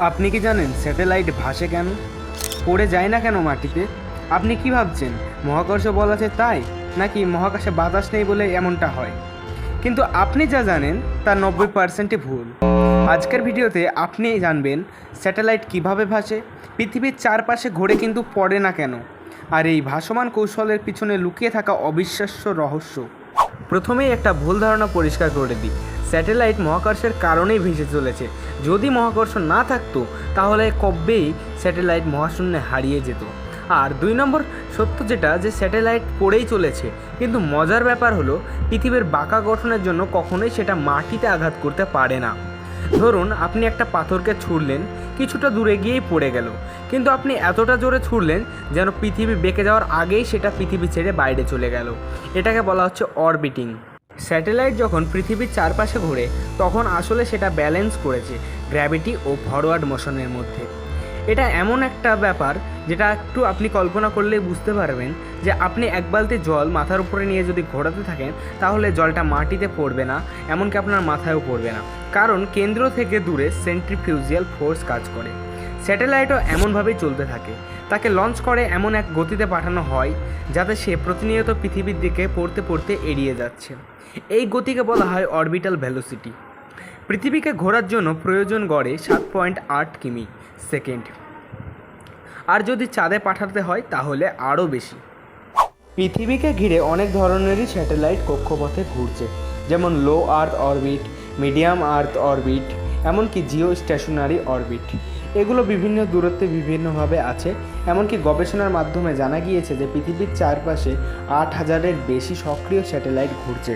আপনি কি জানেন স্যাটেলাইট ভাসে কেন? পড়ে যায় না কেন মাটিতে? আপনি কি ভাবছেন? মহাকর্ষ বল আছে তাই? নাকি মহাকাশে বাতাস নেই বলে এমনটা হয়? কিন্তু আপনি যা জানেন, তা নব্বই পার্সেন্টই ভুল। আজকের ভিডিওতে আপনি জানবেন স্যাটেলাইট কীভাবে ভাসে? পৃথিবীর চারপাশে ঘোরে কিন্তু পড়ে না কেন? আর এই ভাসমান কৌশলের পিছনে লুকিয়ে থাকা অবিশ্বাস্য রহস্য। প্রথমেই একটা ভুল ধারণা পরিষ্কার করে দিই। স্যাটেলাইট মহাকর্ষের কারণেই ভেসে চলেছে। যদি মহাকর্ষ না থাকতো, তাহলে কবেই স্যাটেলাইট মহাশূন্যে হারিয়ে যেত। আর দুই নম্বর সত্য যেটা যে স্যাটেলাইট পড়েই চলেছে, কিন্তু মজার ব্যাপার হলো পৃথিবীর বাঁকা গঠনের জন্য কখনোই সেটা মাটিতে আঘাত করতে পারে না। ধরুন, আপনি একটা পাথরকে ছুঁড়লেন, কিছুটা দূরে গিয়েই পড়ে গেল, কিন্তু আপনি এতটা জোরে ছুঁড়লেন যেন পৃথিবী বেঁকে যাওয়ার আগেই সেটা পৃথিবী ছেড়ে বাইরে চলে গেল। এটাকে বলা হচ্ছে অরবিটিং। স্যাটেলাইট যখন পৃথিবীর চারপাশে ঘোরে, তখন আসলে সেটা ব্যালেন্স করেছে গ্র্যাভিটি ও ফরওয়ার্ড মোশনের মধ্যে। এটা এমন একটা ব্যাপার যেটা একটু আপনি কল্পনা করলেই বুঝতে পারবেন যে আপনি এক বালতি জল মাথার উপরে নিয়ে যদি ঘোরাতে থাকেন, তাহলে জলটা মাটিতে পড়বে না, এমনকি আপনার মাথায়ও পড়বে না। কারণ কেন্দ্র থেকে দূরে সেন্ট্রিফিউজিয়াল ফোর্স কাজ করে। স্যাটেলাইটও এমনভাবেই চলতে থাকে। তাকে লঞ্চ করে এমন এক গতিতে পাঠানো হয়, যাতে সে প্রতিনিয়ত পৃথিবীর দিকে পড়তে পড়তে এড়িয়ে যাচ্ছে। এই গতিকে বলা হয় অরবিটাল ভ্যালোসিটি পৃথিবীকে ঘোরার জন্য প্রয়োজন গড়ে সাত পয়েন্ট আট কিমি সেকেন্ড। আর যদি চাঁদে পাঠাতে হয়, তাহলে আরও বেশি। পৃথিবীকে ঘিরে অনেক ধরনেরই স্যাটেলাইট কক্ষপথে ঘুরছে, যেমন low earth orbit medium earth orbit এমনকি জিও স্টেশনারি অরবিট এগুলো বিভিন্ন দূরত্বে বিভিন্নভাবে আছে। এমনকি গবেষণার মাধ্যমে জানা গিয়েছে যে পৃথিবীর চারপাশে আট হাজারের বেশি সক্রিয় স্যাটেলাইট ঘুরছে।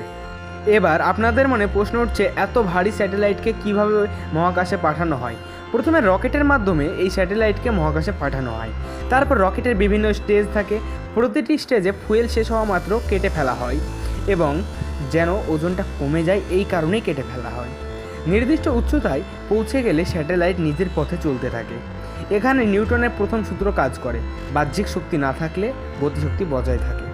এবার আপনাদের মনে প্রশ্ন উঠছে, এত ভারী স্যাটেলাইটকে কীভাবে মহাকাশে পাঠানো হয়? প্রথমে রকেটের মাধ্যমে এই স্যাটেলাইটকে মহাকাশে পাঠানো হয়। তারপর রকেটের বিভিন্ন স্টেজ থাকে। প্রতিটি স্টেজে ফুয়েল শেষ হওয়া মাত্র কেটে ফেলা হয় এবং যেন ওজনটা কমে যায়, এই কারণেই কেটে ফেলা হয়। নির্দিষ্ট উচ্চতায় পৌঁছে গেলে স্যাটেলাইট নিজের পথে চলতে থাকে। এখানে নিউটনের প্রথম সূত্র কাজ করে, বাহ্যিক শক্তি না থাকলে গতিশক্তি বজায় থাকে।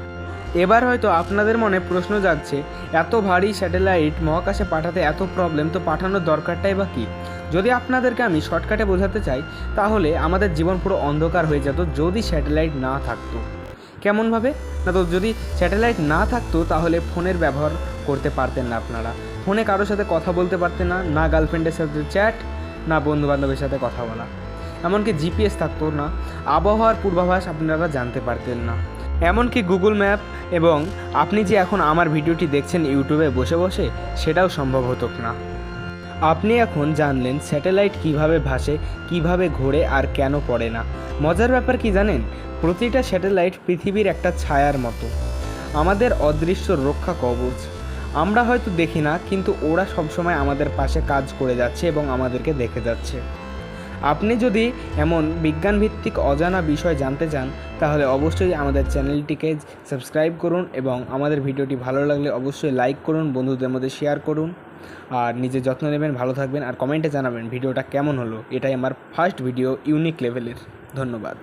এবার হয়তো আপনাদের মনে প্রশ্ন জাগছে, এত ভারী স্যাটেলাইট মহাকাশে পাঠাতে এত প্রবলেম তো পাঠানোর দরকারটাই বা কী? যদি আপনাদেরকে আমি শর্টকাটে বোঝাতে চাই, তাহলে আমাদের জীবন পুরো অন্ধকার হয়ে যেত যদি স্যাটেলাইট না থাকতো। কেমনভাবে? না তো যদি স্যাটেলাইট না থাকতো, তাহলে ফোনের ব্যবহার করতে পারতেন না আপনারা। ফোনে কারোর সাথে কথা বলতে পারতেন না না গার্লফ্রেন্ডের সাথে চ্যাট না বন্ধুবান্ধবের সাথে কথা বলা। এমনকি জিপিএস থাকতো না। আবহাওয়ার পূর্বাভাস আপনারা জানতে পারতেন না। এমনকি গুগল ম্যাপ এবং আপনি যে এখন আমার ভিডিওটি দেখছেন ইউটিউবে বসে বসে, সেটাও সম্ভব হতো না। আপনি এখন জানলেন স্যাটেলাইট কীভাবে ভাসে, কীভাবে ঘোরে আর কেন পড়ে না। মজার ব্যাপার কি জানেন? প্রতিটা স্যাটেলাইট পৃথিবীর একটা ছায়ার মতো। আমাদের অদৃশ্য রক্ষা কবচ। আমরা হয়তো দেখি না, কিন্তু ওরা সবসময় আমাদের পাশে কাজ করে যাচ্ছে এবং আমাদেরকে দেখে যাচ্ছে। আপনি যদি এমন বিজ্ঞানভিত্তিক অজানা বিষয় জানতে চান, তাহলে অবশ্যই আমাদের চ্যানেলটিকে সাবস্ক্রাইব করুন এবং আমাদের ভিডিওটি ভালো লাগলে অবশ্যই লাইক করুন, বন্ধুদের মধ্যে শেয়ার করুন। আর নিজের যত্ন নেবেন, ভালো থাকবেন, আর কমেন্টে জানাবেন ভিডিওটা কেমন হলো। এটাই আমার ফার্স্ট ভিডিও ইউনিক লেভেলের ধন্যবাদ।